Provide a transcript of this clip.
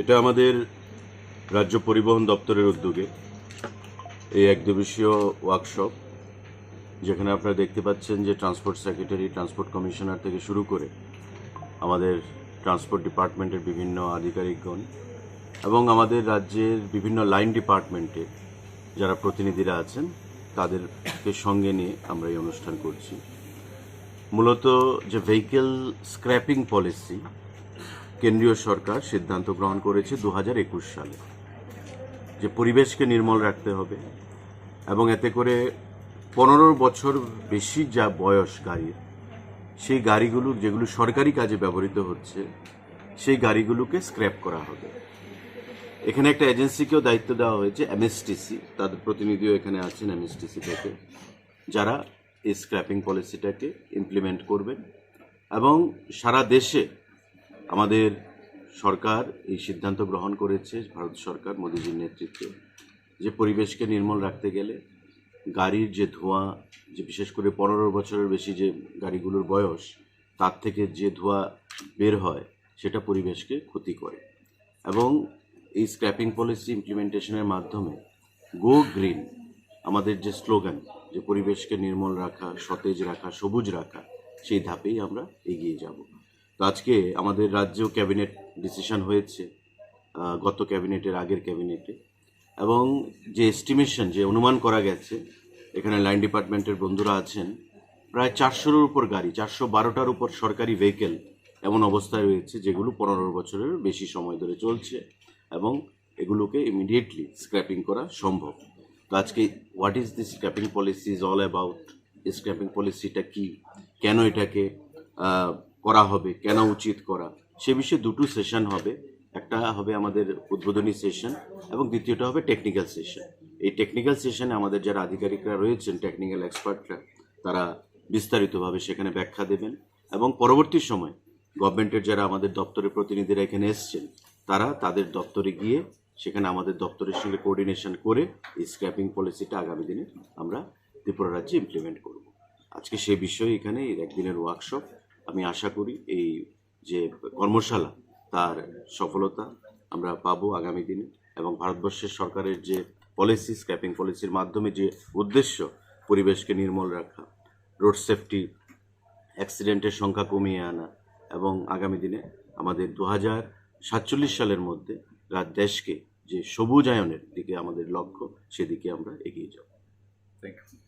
এটা আমাদের রাজ্য পরিবহন দপ্তরের উদ্যোগে। এই এক দিবসীয় ওয়ার্কশপ যেখানে আপনারা দেখতে পাচ্ছেন যে ট্রান্সপোর্ট সেক্রেটারি ট্রান্সপোর্ট কমিশনার থেকে শুরু করে আমাদের ট্রান্সপোর্ট ডিপার্টমেন্টের বিভিন্ন আধিকারিকগণ এবং আমাদের রাজ্যের বিভিন্ন লাইন ডিপার্টমেন্টে যারা প্রতিনিধিরা আছেন, তাদেরকে সঙ্গে নিয়ে আমরা এই অনুষ্ঠান করছি। মূলত যে ভেহিকেল স্ক্র্যাপিং পলিসি কেন্দ্রীয় সরকার সিদ্ধান্ত গ্রহণ করেছে দু হাজার একুশ সালে যে পরিবেশকে নির্মল রাখতে হবে এবং এতে করে পনেরো বছর বেশি যা বয়স গাড়ির সেই গাড়িগুলো যেগুলো সরকারি কাজে ব্যবহৃত হচ্ছে, সেই গাড়িগুলোকে স্ক্র্যাপ করা হবে। এখানে একটা এজেন্সিকেও দায়িত্ব দেওয়া হয়েছে, এমএসটিসি। তাদের প্রতিনিধিও এখানে আছেন এমএসটিসি থেকে, যারা এই স্ক্র্যাপিং পলিসিটাকে ইমপ্লিমেন্ট করবেন এবং সারা দেশে আমাদের সরকার এই সিদ্ধান্ত গ্রহণ করেছে, ভারত সরকার, মোদীজির নেতৃত্বে, যে পরিবেশকে নির্মল রাখতে গেলে গাড়ির যে ধোঁয়া, যে বিশেষ করে পনেরো বছরের বেশি যে গাড়িগুলোর বয়স, তার থেকে যে ধোঁয়া বের হয়, সেটা পরিবেশকে ক্ষতি করে। এবং এই স্ক্র্যাপিং পলিসি ইমপ্লিমেন্টেশনের মাধ্যমে গো গ্রিন আমাদের যে স্লোগান যে পরিবেশকে নির্মল রাখা, সতেজ রাখা, সবুজ রাখা, সেই ধাপেই আমরা এগিয়ে যাব। আজকে আমাদের রাজ্যেও ক্যাবিনেট ডিসিশন হয়েছে গত ক্যাবিনেটের আগের ক্যাবিনেটে। এবং যে এস্টিমেশন যে অনুমান করা গেছে, এখানে লাইন ডিপার্টমেন্টের বন্ধুরা আছেন, প্রায় চারশোর উপর গাড়ি, চারশো বারোটার উপর সরকারি ভেহিকেল এমন অবস্থায় রয়েছে, যেগুলো পনেরো বছরের বেশি সময় ধরে চলছে এবং এগুলোকে ইমিডিয়েটলি স্ক্র্যাপিং করা সম্ভব। তো আজকে what is this scrapping policy is all about scrapping পলিসিটা কি, কেন এটাকে করা হবে, কেন উচিত করা? সে বিষয়ে দুটো সেশন হবে। একটা হবে আমাদের উদ্বোধনী সেশন এবং দ্বিতীয়টা হবে টেকনিক্যাল সেশন এই টেকনিক্যাল সেশনে আমাদের যারা আধিকারিকরা রয়েছেন টেকনিক্যাল এক্সপার্টরা তারা বিস্তারিতভাবে সেখানে ব্যাখ্যা দেবেন এবং পরবর্তী সময় গভর্নমেন্টের যারা আমাদের দপ্তরের প্রতিনিধিরা এখানে এসছেন, তারা তাদের দপ্তরে গিয়ে সেখানে আমাদের দপ্তরের সঙ্গে কোঅর্ডিনেশন করে এই স্ক্র্যাপিং পলিসিটা আগামী দিনে আমরা ত্রিপুরা রাজ্যে ইমপ্লিমেন্ট করব। আজকে সে বিষয়ে এখানে একদিনের ওয়ার্কশপ আমি আশা করি এই যে কর্মশালা, তার সফলতা আমরা পাবো আগামী দিনে এবং ভারতবর্ষের সরকারের যে পলিসি স্ক্র্যাপিং পলিসির মাধ্যমে যে উদ্দেশ্য পরিবেশকে নির্মল রাখা রোড সেফটি অ্যাক্সিডেন্টের সংখ্যা কমিয়ে আনা এবং আগামী দিনে আমাদের দু সাতচল্লিশ সালের মধ্যে দেশকে যে সবুজায়নের দিকে আমাদের লক্ষ্য, সেদিকে আমরা এগিয়ে যাব থ্যাংক you.